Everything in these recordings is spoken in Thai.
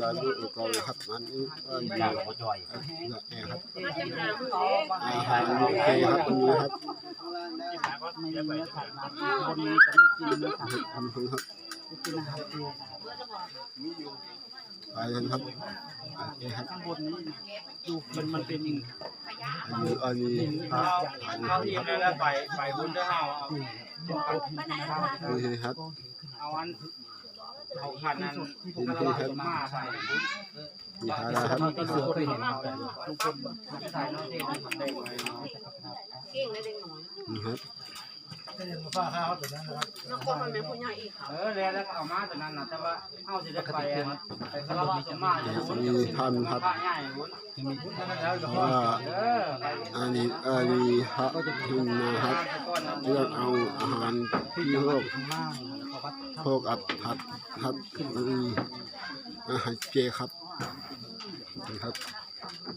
ยาลูกกองครับมันนี่ก็อยู่อย่างหัวจอยแอร์ครับอาหารโอเคครับวันนี้ครับไม่มีเนื้อสัตว์นนนี้จะไม่กินนื้อสัตว์ทำคุณครับจะกินอาหารเปียกไปกันครับโอเคครับข้างบนนี้ดูมันมันเป็นอันนี้อันนี้พระอันเอานี้ทีครับแล้วไปไปบุญเด้อเฮาเอานี่ครับเอาอัน เอาขันนั้นพวกเราเอามาใส่มีพาราครับที่เสือเคยเห็นเขาแต่ทุกคนใส่น้องเด็กได้ไว้เนาะเก่งเลยเด็กหน่อยนี่ครับ นักคนมันเป็นผู้ใหญ่อีกค่ะเออแล้วแล้วก็เอามาแต่นั้นนะแต่ว่าเฮาสิได้ไปอันไปคารวะสมมาอยู่บุญมีท่านครับว่าอันนี้อันนี้พระคุณนะครับก่อนนะเรื่องเอาอาหารที่โลกข้างล่างเขาวัดพวกอัดผัดครับอืมอาหารเจครับนี่ครับครับ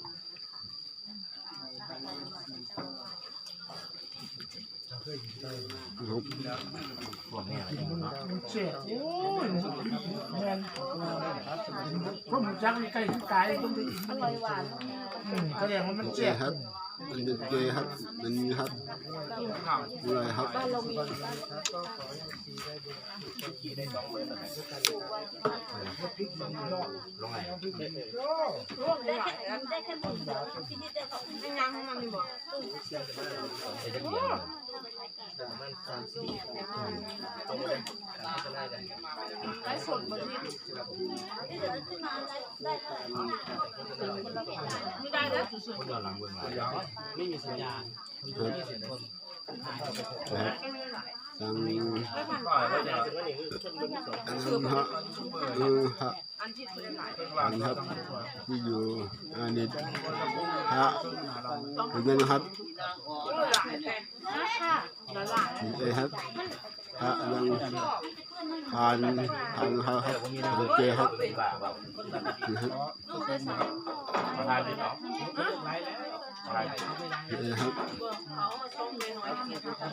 พวกแม่อะไรอย่าง เงี้ยเจ็บโอ้ยแมนเพราะมันจักใกล้ที่กายต้องได้อร่อยหวานอืมแสดงว่ามันเจ็บครับอันนี้เจครับอันนี้ครับอะไรครับลงไงร่วมได้แค่ได้แค่หมื่นที่นี่ได้สองไม่ยังของมันมี บอกเด็กเดียวไลฟ์สดบนนี้ที่เหลือขึ้นมาได้ได้ไม่ได้แล้วสุดคนย้อนหลังเบื้องหลังไม่มีสัญญาณนะครับสั่งไม่ผ่านอันนั้นฮะอันหลายอันครับที่อยู่อันนี้พระเป็นไงนะครับหลายแต่ค่ะหลยนี่องครับพระยังทานทานครับครับเป็นเจครับนี่ครับลูกเอนประธานที่เนนี่เองครับเขาชงเลยน้อยที่เขาท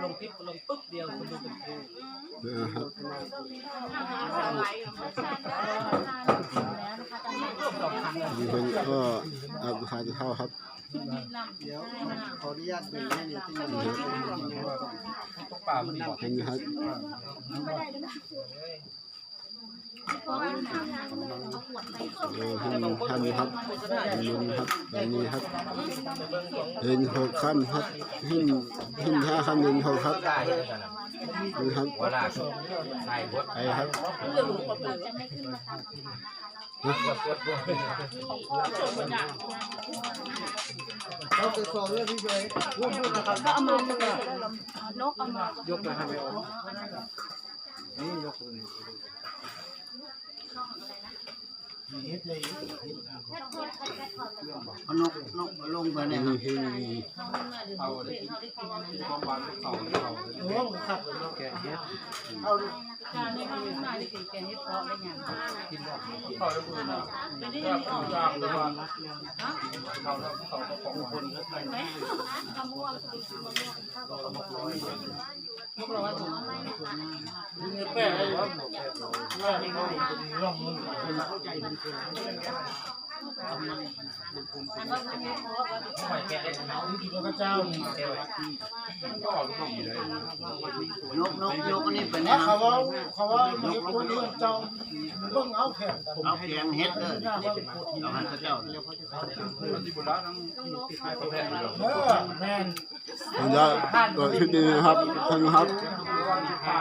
ำลงคลิปลงปุ๊บเดียวคนดูเป็นครูนะครับ สไลด์ มีคน ก็รับทานข้าครับขออนุญาตเป็นแม่นี่ที่นี่ต้องป่ามันบอกเห็นไหมครับเออท่านท่านครับเห็นครับแบบนี้ครับเห็นหกขั้นครับหินหินห้าขั้นเห็นหกครับด้ยังไงนี่ครับไปครับ เรื่อาจะสอนเรื่องที่เลยพูดพูดนะครับก็เอามาเลยนกเอามายกมาให้ออกนี่ยกตัวนี้ เฮ็ดเลยเอานกนกลงไปเนี่ยนี่คือเอาดิความหวานเขาเขาโอ้ครับแกเฮ็ดเอาการนห้องนาได้กินแกเห็ดพาะได้ยังเขาได้บุญนะก็ผู้จ้างหรือว่าเขาเขาก็ของคนก็ได้มะม่วงมะม่วงข้วกับมะม่วงพวกเราว่าถูกนี่ แป้งอะไรวะแป้งนี่เขาองมือเข้าใจเป็นคนอันว่ามันมีเพาะว่าทำไมแกได้เนาะนี่คือพระเจ้านี่ก็ดีเลยนกนกนกอันนี้เป็นนะเขาว่าเขาว่าเฮ็ดตัวนี้เจ้าเบิ่งเอาแขนกันเอาแกงเฮ็ดเด้อหน้าว่าเป็นโคตรเอาให้พระเจ้ามันที่บุรีนั่งใครประเภทนี้เออแม่นผมจะตัวชุดนี้นะครับท่านครับว่าที่พา